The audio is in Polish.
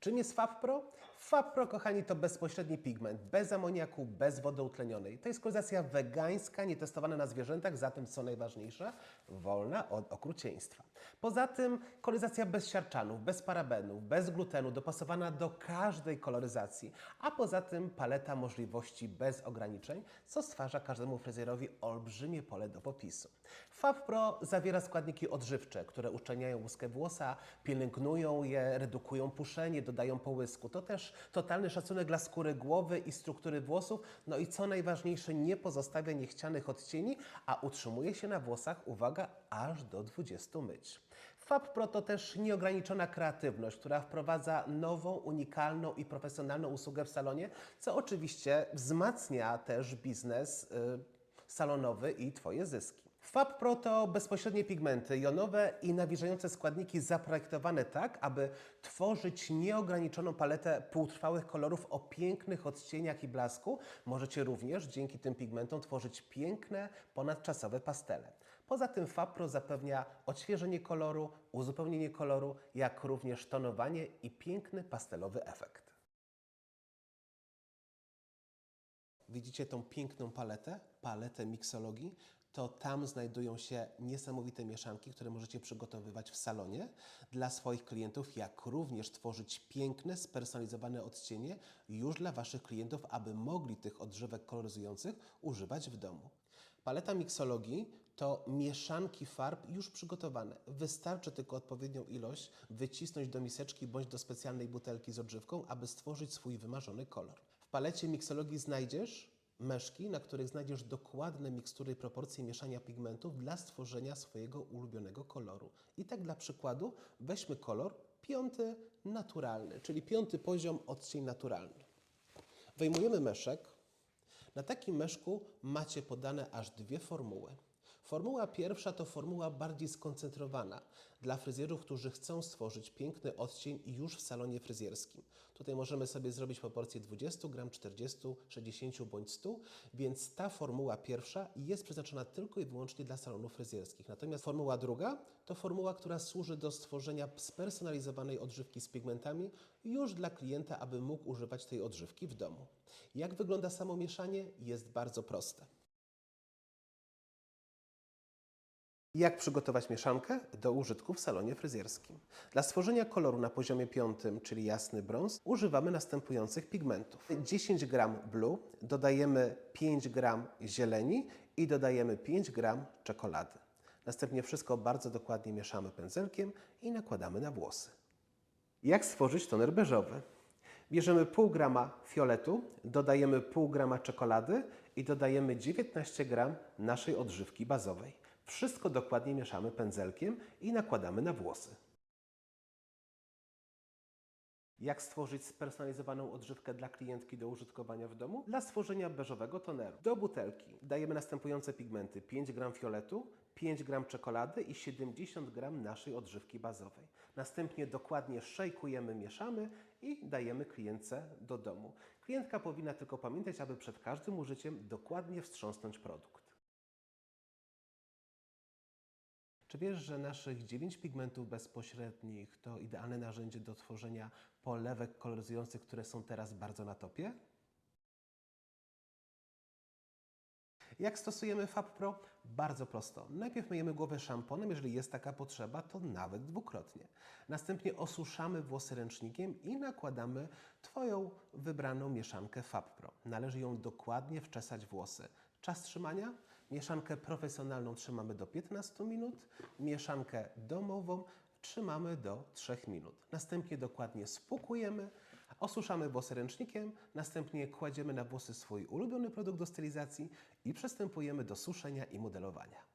Czym jest Fab Pro? Fab Pro, kochani, to bezpośredni pigment, bez amoniaku, bez wody utlenionej. To jest koloryzacja wegańska, nietestowana na zwierzętach, zatem co najważniejsze, wolna od okrucieństwa. Poza tym koloryzacja bez siarczanów, bez parabenów, bez glutenu, dopasowana do każdej koloryzacji, a poza tym paleta możliwości bez ograniczeń, co stwarza każdemu fryzjerowi olbrzymie pole do popisu. Fab Pro zawiera składniki odżywcze, które uszczelniają łuskę włosa, pielęgnują je, redukują puszenie, dodają połysku. To też totalny szacunek dla skóry głowy i struktury włosów, no i co najważniejsze, nie pozostawia niechcianych odcieni, a utrzymuje się na włosach, uwaga, aż do 20 myć. Fab Pro to też nieograniczona kreatywność, która wprowadza nową, unikalną i profesjonalną usługę w salonie, co oczywiście wzmacnia też biznes y, salonowy i Twoje zyski. Fab Pro to bezpośrednie pigmenty jonowe i nawilżające składniki zaprojektowane tak, aby tworzyć nieograniczoną paletę półtrwałych kolorów o pięknych odcieniach i blasku. Możecie również dzięki tym pigmentom tworzyć piękne, ponadczasowe pastele. Poza tym Fab Pro zapewnia odświeżenie koloru, uzupełnienie koloru, jak również tonowanie i piękny pastelowy efekt. Widzicie tą piękną paletę, paletę miksologii? To tam znajdują się niesamowite mieszanki, które możecie przygotowywać w salonie dla swoich klientów, jak również tworzyć piękne, spersonalizowane odcienie już dla Waszych klientów, aby mogli tych odżywek koloryzujących używać w domu. Paleta miksologii to mieszanki farb już przygotowane. Wystarczy tylko odpowiednią ilość wycisnąć do miseczki bądź do specjalnej butelki z odżywką, aby stworzyć swój wymarzony kolor. W palecie miksologii znajdziesz meszki, na których znajdziesz dokładne mikstury i proporcje mieszania pigmentów dla stworzenia swojego ulubionego koloru. I tak dla przykładu weźmy kolor piąty naturalny, czyli piąty poziom odcień naturalny. Wyjmujemy meszek. Na takim meszku macie podane aż dwie formuły. Formuła pierwsza to formuła bardziej skoncentrowana dla fryzjerów, którzy chcą stworzyć piękny odcień już w salonie fryzjerskim. Tutaj możemy sobie zrobić proporcję 20 gram, 40, 60 bądź 100, więc ta formuła pierwsza jest przeznaczona tylko i wyłącznie dla salonów fryzjerskich. Natomiast formuła druga to formuła, która służy do stworzenia spersonalizowanej odżywki z pigmentami już dla klienta, aby mógł używać tej odżywki w domu. Jak wygląda samo mieszanie? Jest bardzo proste. Jak przygotować mieszankę do użytku w salonie fryzjerskim? Dla stworzenia koloru na poziomie piątym, czyli jasny brąz, używamy następujących pigmentów. 10 g blue, dodajemy 5 g zieleni i dodajemy 5 g czekolady. Następnie wszystko bardzo dokładnie mieszamy pędzelkiem i nakładamy na włosy. Jak stworzyć toner beżowy? Bierzemy pół grama fioletu, dodajemy pół grama czekolady i dodajemy 19 gram naszej odżywki bazowej. Wszystko dokładnie mieszamy pędzelkiem i nakładamy na włosy. Jak stworzyć spersonalizowaną odżywkę dla klientki do użytkowania w domu? Dla stworzenia beżowego toneru. Do butelki dajemy następujące pigmenty: 5 g fioletu, 5 g czekolady i 70 g naszej odżywki bazowej. Następnie dokładnie szejkujemy, mieszamy i dajemy klientce do domu. Klientka powinna tylko pamiętać, aby przed każdym użyciem dokładnie wstrząsnąć produkt. Czy wiesz, że naszych 9 pigmentów bezpośrednich to idealne narzędzie do tworzenia polewek koloryzujących, które są teraz bardzo na topie? Jak stosujemy Fab Pro? Bardzo prosto. Najpierw myjemy głowę szamponem, jeżeli jest taka potrzeba, to nawet dwukrotnie. Następnie osuszamy włosy ręcznikiem i nakładamy Twoją wybraną mieszankę Fab Pro. Należy ją dokładnie wczesać włosy. Czas trzymania? Mieszankę profesjonalną trzymamy do 15 minut, mieszankę domową trzymamy do 3 minut. Następnie dokładnie spłukujemy, osuszamy włosy ręcznikiem, następnie kładziemy na włosy swój ulubiony produkt do stylizacji i przystępujemy do suszenia i modelowania.